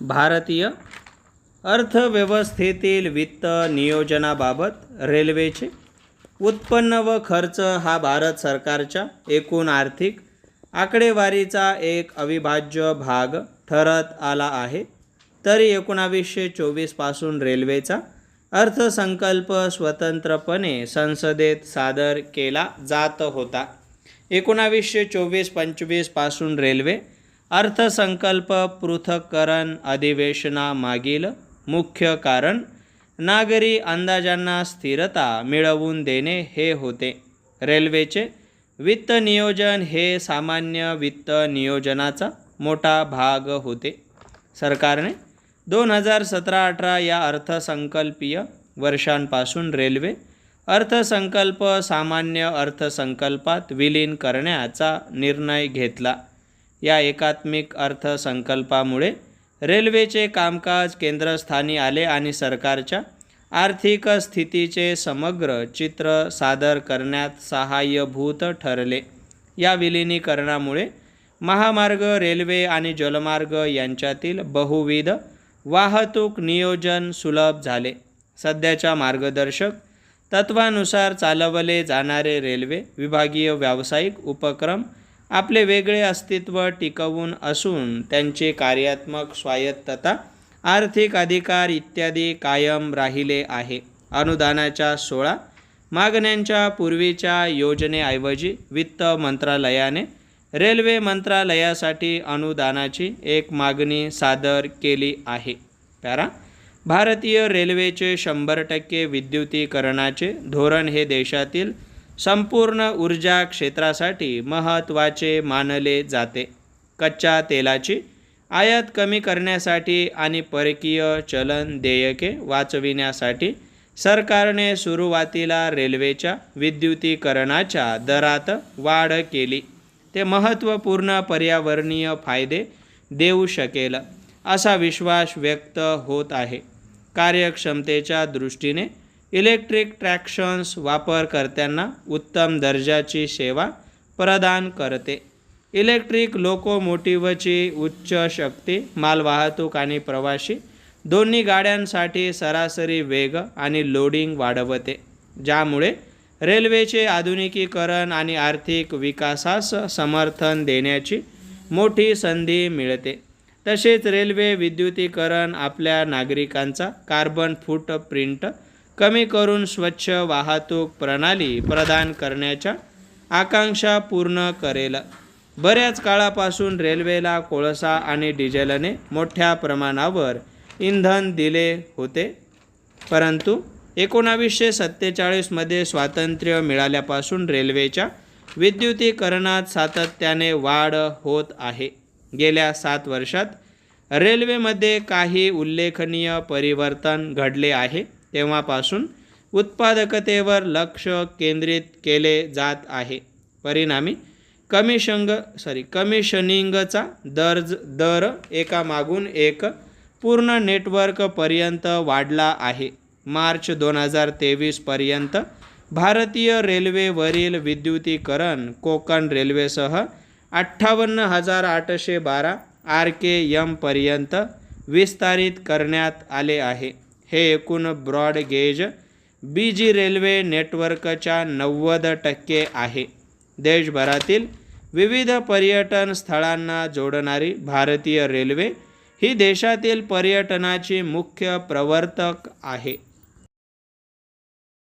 भारतीय अर्थव्यवस्थेतील वित्त नियोजनाबाबत रेल्वेचे उत्पन्न व खर्च हा भारत सरकारच्या एकूण आर्थिक आकडेवारीचा एक अविभाज्य भाग ठरत आला आहे. तरी एकोणावीसशे चोवीसपासून रेल्वेचा अर्थसंकल्प स्वतंत्रपणे संसदेत सादर केला जात होता. एकोणावीसशे चोवीस पंचवीसपासून रेल्वे अर्थसंकल्प पृथक्करण अधिवेशनामागील मुख्य कारण नागरी अंदाजांना स्थिरता मिळवून देणे हे होते. रेल्वेचे वित्त नियोजन हे सामान्य वित्त नियोजनाचा मोठा भाग होते. सरकारने दोन हजार सतरा अठरा या अर्थसंकल्पीय वर्षांपासून रेल्वे अर्थसंकल्प सामान्य अर्थसंकल्पात विलीन करण्याचा निर्णय घेतला. या एकात्मिक अर्थसंकल्पामुळे रेल्वेचे कामकाज केंद्रस्थानी आले आणि सरकारच्या आर्थिक स्थितीचे समग्र चित्र सादर करण्यात सहाय्यभूत ठरले. या विलिनीकरणामुळे महामार्ग रेल्वे आणि जलमार्ग यांच्यातील बहुविध वाहतूक नियोजन सुलभ झाले. सध्याच्या मार्गदर्शक तत्वानुसार चालवले जाणारे रेल्वे विभागीय व्यावसायिक उपक्रम आपले वेगळे अस्तित्व टिकवून असून त्यांचे कार्यात्मक स्वायत्तता आर्थिक अधिकार इत्यादी कायम राहिले आहे. अनुदानाच्या सोळा मागण्यांच्या पूर्वीच्या योजनेऐवजी वित्त मंत्रालयाने रेल्वे मंत्रालयासाठी अनुदानाची एक मागणी सादर केली आहे. पॅरा भारतीय रेल्वेचे शंभर टक्के विद्युतीकरणाचे धोरण हे देशातील संपूर्ण ऊर्जा क्षेत्रासाठी महत्त्वाचे मानले जाते. कच्च्या तेलाची आयात कमी करण्यासाठी आणि परकीय चलन देयके वाचविण्यासाठी सरकारने सुरुवातीला रेल्वेच्या विद्युतीकरणाच्या दरात वाढ केली. ते महत्त्वपूर्ण पर्यावरणीय फायदे देऊ शकेल असा विश्वास व्यक्त होत आहे. कार्यक्षमतेच्या दृष्टीने इलेक्ट्रिक ट्रॅक्शन्स वापरकर्त्यांना उत्तम दर्जाची सेवा प्रदान करते. इलेक्ट्रिक लोकोमोटिव्हची उच्च शक्ती मालवाहतूक आणि प्रवाशी दोन्ही गाड्यांसाठी सरासरी वेग आणि लोडिंग वाढवते ज्यामुळे रेल्वेचे आधुनिकीकरण आणि आर्थिक विकासास समर्थन देण्याची मोठी संधी मिळते. तसेच रेल्वे विद्युतीकरण आपल्या नागरिकांचा कार्बन फूटप्रिंट कमी करून स्वच्छ वाहतूक प्रणाली प्रदान करण्याच्या आकांक्षा पूर्ण करेल. बऱ्याच काळापासून रेल्वेला कोळसा आणि डिझेलने मोठ्या प्रमाणावर इंधन दिले होते. परंतु एकोणावीसशे सत्तेचाळीसमध्ये स्वातंत्र्य मिळाल्यापासून रेल्वेच्या विद्युतीकरणात सातत्याने वाढ होत आहे. गेल्या सात वर्षात रेल्वेमध्ये काही उल्लेखनीय परिवर्तन घडले आहे. तेव्हापासून उत्पादकतेवर लक्ष केंद्रित केले जात आहे. परिणामी कमिशंग सॉरी कमिशनिंगचा दर्ज दर एकामागून एक पूर्ण नेटवर्कपर्यंत वाढला आहे. मार्च दोन हजार तेवीसपर्यंत भारतीय रेल्वेवरील विद्युतीकरण कोकण रेल्वेसह अठ्ठावन्न हजार आठशे बारा आर के यमपर्यंत विस्तारित करण्यात आले आहे. हे एकूण broad gauge B G railway नेटवर्कच्या नव्वद टक्के आहे. देशभरातील विविध पर्यटन स्थळांना जोडणारी भारतीय रेल्वे ही देशातील पर्यटनाची मुख्य प्रवर्तक आहे.